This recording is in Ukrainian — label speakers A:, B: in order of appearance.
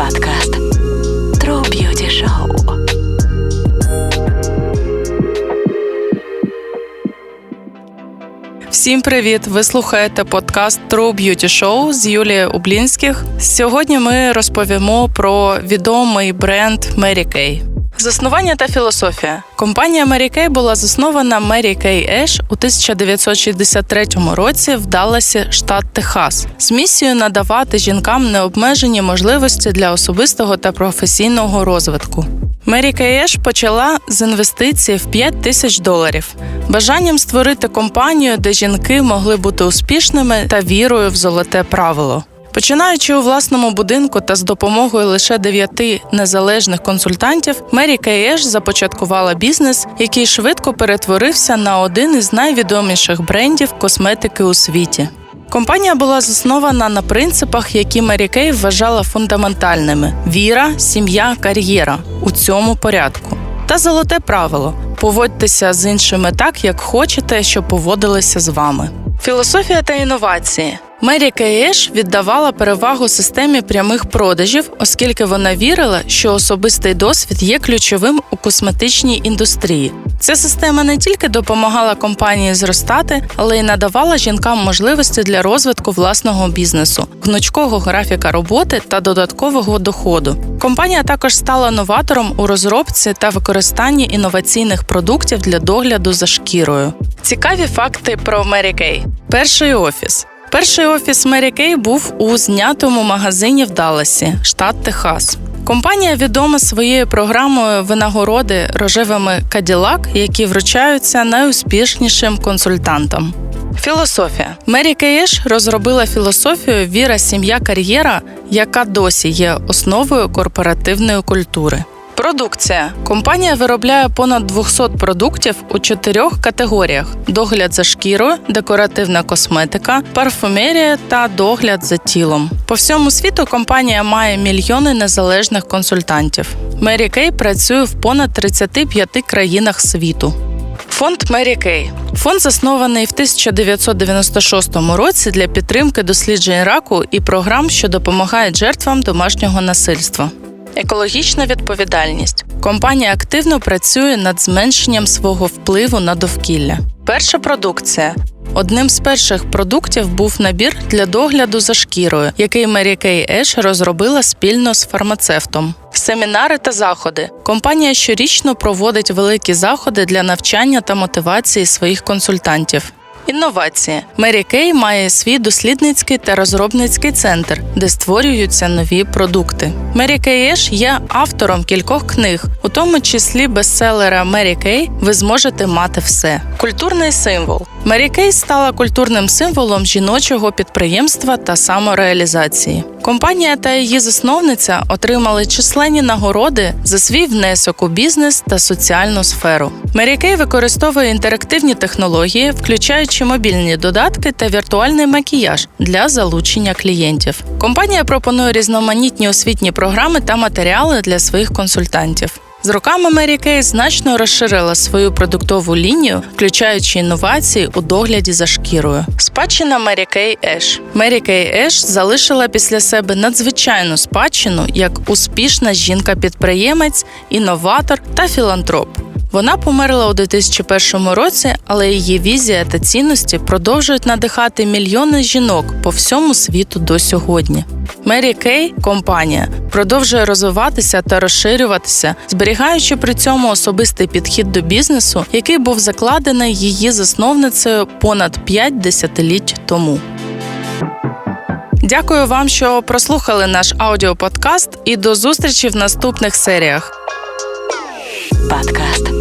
A: Подкаст True Beauty Show.
B: Всім привіт! Ви слухаєте подкаст True Beauty Show з Юлією Ублінських. Сьогодні ми розповімо про відомий бренд Mary Kay. Заснування та філософія. Компанія Mary Kay була заснована Mary Kay Еш у 1963 році в Далласі, штат Техас, з місією надавати жінкам необмежені можливості для особистого та професійного розвитку. Мері Каєш почала з інвестицій в 5 тисяч доларів, бажанням створити компанію, де жінки могли бути успішними та вірою в золоте правило. Починаючи у власному будинку та з допомогою лише дев'яти незалежних консультантів, Мері Каєш започаткувала бізнес, який швидко перетворився на один із найвідоміших брендів косметики у світі. Компанія була заснована на принципах, які Мері Кей вважала фундаментальними: віра, сім'я, кар'єра у цьому порядку. Та золоте правило поводьтеся з іншими так, як хочете, щоб поводилися з вами. Філософія та інновації. Мері Каєш віддавала перевагу системі прямих продажів, оскільки вона вірила, що особистий досвід є ключовим у косметичній індустрії. Ця система не тільки допомагала компанії зростати, але й надавала жінкам можливості для розвитку власного бізнесу, гнучкого графіка роботи та додаткового доходу. Компанія також стала новатором у розробці та використанні інноваційних продуктів для догляду за шкірою. Цікаві факти про Мері Кей. Перший офіс. Перший офіс Мері Кей був у знятому магазині в Далласі, штат Техас. Компанія відома своєю програмою винагороди рожевими Каділак, які вручаються найуспішнішим консультантам. Філософія Мері Кеєш розробила філософію Віра, сім'я, кар'єра, яка досі є основою корпоративної культури. Продукція компанія виробляє понад 200 продуктів у чотирьох категоріях: догляд за шкірою, декоративна косметика, парфумерія та догляд за тілом. По всьому світу компанія має мільйони незалежних консультантів. Мері Кей працює в понад 35 країнах світу. Фонд Мері Кей. Фонд заснований в 1996 році для підтримки досліджень раку і програм, що допомагають жертвам домашнього насильства. Екологічна відповідальність. Компанія активно працює над зменшенням свого впливу на довкілля. Перша продукція. Одним з перших продуктів був набір для догляду за шкірою, який Мері Кей Еш розробила спільно з фармацевтом. Семінари та заходи. Компанія щорічно проводить великі заходи для навчання та мотивації своїх консультантів. Інновації Мері Кей має свій дослідницький та розробницький центр, де створюються нові продукти. Мері Кейш є автором кількох книг, у тому числі бестселера Мері Кей. Ви зможете мати все. Культурний символ Мері Кей стала культурним символом жіночого підприємства та самореалізації. Компанія та її засновниця отримали численні нагороди за свій внесок у бізнес та соціальну сферу. Мерікей використовує інтерактивні технології, включаючи мобільні додатки та віртуальний макіяж для залучення клієнтів. Компанія пропонує різноманітні освітні програми та матеріали для своїх консультантів. З роками Мері Кей значно розширила свою продуктову лінію, включаючи інновації у догляді за шкірою. Спадщина Мері Кей Еш. Мері Кей Еш залишила після себе надзвичайну спадщину як успішна жінка-підприємець, інноватор та філантроп. Вона померла у 2001 році, але її візія та цінності продовжують надихати мільйони жінок по всьому світу до сьогодні. Мері Кей компанія продовжує розвиватися та розширюватися, зберігаючи при цьому особистий підхід до бізнесу, який був закладений її засновницею понад 5 десятиліть тому. Дякую вам, що прослухали наш аудіоподкаст, і до зустрічі в наступних серіях.
A: Подкаст